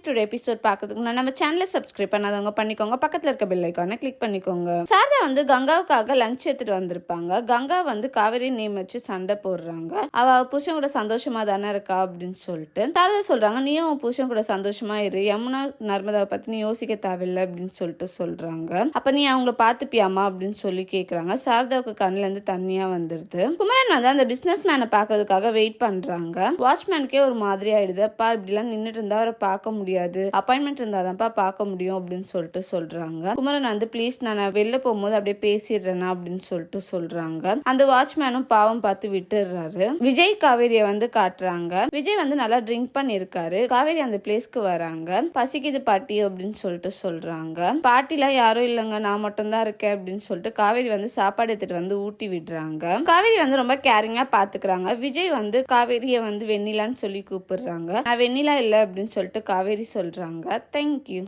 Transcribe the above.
Next episode பார்க்கறதுக்கு நம்ம சேனலை சப்ஸ்கிரைப் பண்ணாதவங்க பண்ணிக்கோங்க. பக்கத்தில் இருக்க பெல் ஐக்கானை கிளிக் பண்ணிக்கோங்க. சாரதா வந்து கங்காவுக்காக லஞ்ச் எடுத்துட்டு வந்திருப்பாங்க. கங்கா வந்து காவேரி நேம் வச்சு சண்டை போடுறாங்க. அவ புருஷன் கூட சந்தோஷமா தானே இருக்கா அப்படின்னு சொல்லிட்டு. சாரதா சொல்றாங்க நீயும் உன் புருஷன் கூட சந்தோஷமா இரு. யமுனா நர்மதாவை பத்தி நீ யோசிக்க தேவையில்லை அப்படின்னு சொல்லிட்டு சொல்றாங்க. அப்ப நீ அவங்கள பாத்துப்பியாமா அப்படின்னு சொல்லி கேக்குறாங்க. சாரதாவுக்கு கண்ணுல இருந்து தண்ணியா வந்துருது. குமரன் வந்து அந்த பிசினஸ் மேனை பாக்குறதுக்காக வெயிட் பண்றாங்க. வாட்ச்மேனுக்கே ஒரு மாதிரி ஆயிடுது. அப்பா இப்படிலாம் நின்னுட்டு இருந்தா அவரை பார்க்க முடியும் முடியாது. அப்பாயின்மெண்ட் இருந்தாதான்ப்பா பார்க்க முடியும் அப்படின்னு சொல்லிட்டு சொல்றாங்க. குமரன் வந்து ப்ளீஸ் நான் வெளில போகும்போது அப்படியே பேசிடுறேனா? அப்படின்னு சொல்லிட்டு சொல்றாங்க. அந்த வாட்ச்மேனும் பாவம் பார்த்து விட்டுடுறாரு. விஜய் காவேரியை வந்து காட்டுறாங்க. விஜய் வந்து நல்லா ட்ரிங்க் பண்ணியிருக்காரு. காவேரி அந்த பிளேஸ்க்கு வராங்க. பசிக்குது பாட்டி அப்படின்னு சொல்லிட்டு சொல்றாங்க. பாட்டிலாம் யாரும் இல்லைங்க. நான் மட்டும் தான் இருக்கேன் அப்படின்னு சொல்லிட்டு காவேரி வந்து சாப்பாடு எடுத்துட்டு வந்து ஊட்டி விடுறாங்க. காவேரி வந்து ரொம்ப கேரிங்கா பாத்துக்கிறாங்க. விஜய் வந்து காவேரியை வந்து வெண்ணிலான்னு சொல்லி கூப்பிடுறாங்க. நான் வெண்ணிலா இல்லை அப்படின்னு சொல்லிட்டு காவேரி சொல்றாங்க தேங்க்யூ